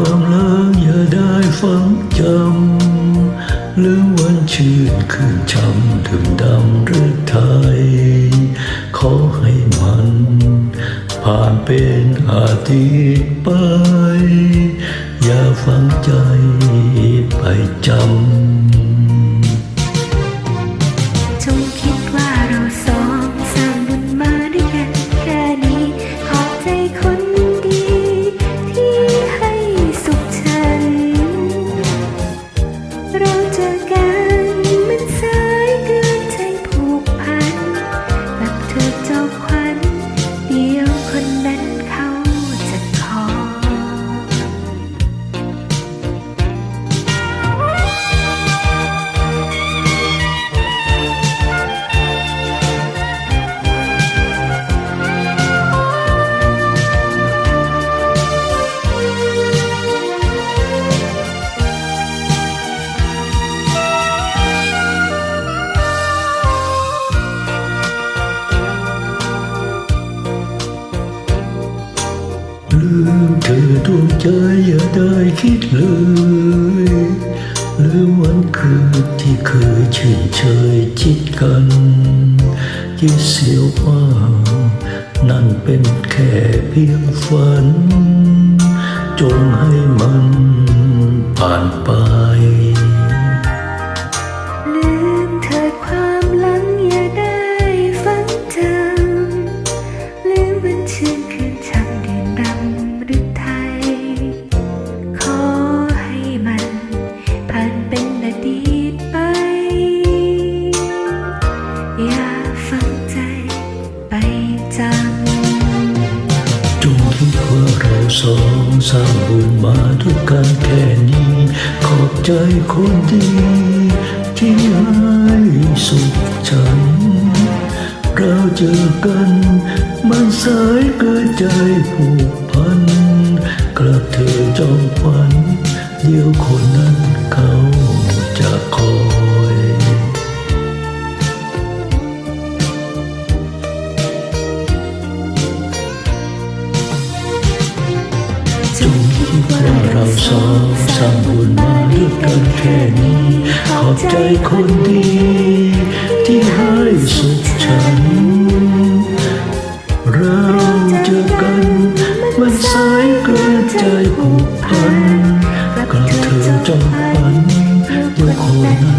ความลังอย่าได้ฝังจำลืมวันชื่นคืนช้ำถึงดำหรือไทย ขอให้มัน ผ่านเป็นอาทิตย์ไป อย่าฝังใจไปจำ มเธอดวงใจอย่าได้คิดเลย ลืมวันคืนที่เคยชื่นเชยชิดกันยิ่เสียวว่านั่นเป็นแค่เพียงฝัน จงให้มันผ่านไป สองสร้างบุญมาด้วยกันแค่นี้ ขอบใจคนดี ที่ให้สุขฉัน เราเจอกัน มันสายเกินใจผูกพัน กลับเธอจองวัน เดียวคนนั้นเขา สัมบูรณ์มาด้วยกันแค่นี้ ขอบใจคนดี ที่ให้สุขฉัน เราเจอกัน มันสายเกินใจผูกพันกับเธอจนฝันเมื่อคน